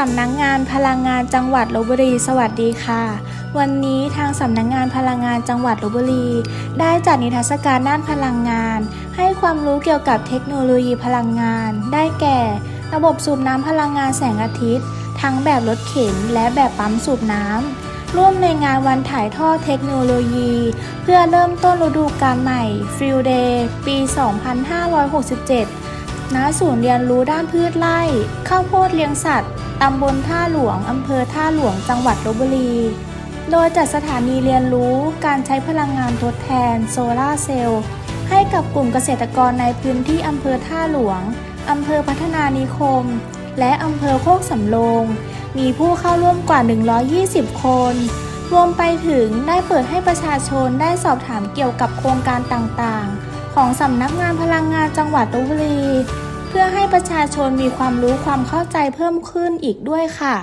สำนักงานพลังงานจังหวัดลบบุรีสวัสดีค่ะ วันนี้ทางสำนักงานพลังงานจังหวัดลบบุรี ได้จัดนิทรรศการด้านพลังงาน ให้ความรู้เกี่ยวกับเทคโนโลยีพลังงาน ได้แก่ ระบบสูบน้ำพลังงานแสงอาทิตย์ ทั้งแบบรถเข็นและแบบปั๊มสูบน้ำร่วมในงานวันถ่ายทอดเทคโนโลยี เพื่อเริ่มต้นฤดูกาลใหม่ฟิลเดย์ปี 2567 ณศูนย์เรียนรู้ด้านพืชไร่ข้าวโพดเลี้ยงสัตว์ตำบลท่าหลวง อำเภอท่าหลวง จังหวัดลบบุรี โดยจัดสถานีเรียนรู้การใช้พลังงานทดแทนโซลาร์เซลล์ให้กับกลุ่มเกษตรกรในพื้นที่อำเภอท่าหลวง อำเภอพัฒนานิคม และอำเภอโคกสำโรง มีผู้เข้าร่วมกว่า 120 คน รวมไปถึงได้เปิดให้ประชาชนได้สอบถามเกี่ยวกับโครงการต่างๆ ของสำนักงานพลังงานจังหวัดลบบุรี เพื่อให้ประชาชนมีความรู้ความเข้าใจเพิ่มขึ้นอีกด้วยค่ะ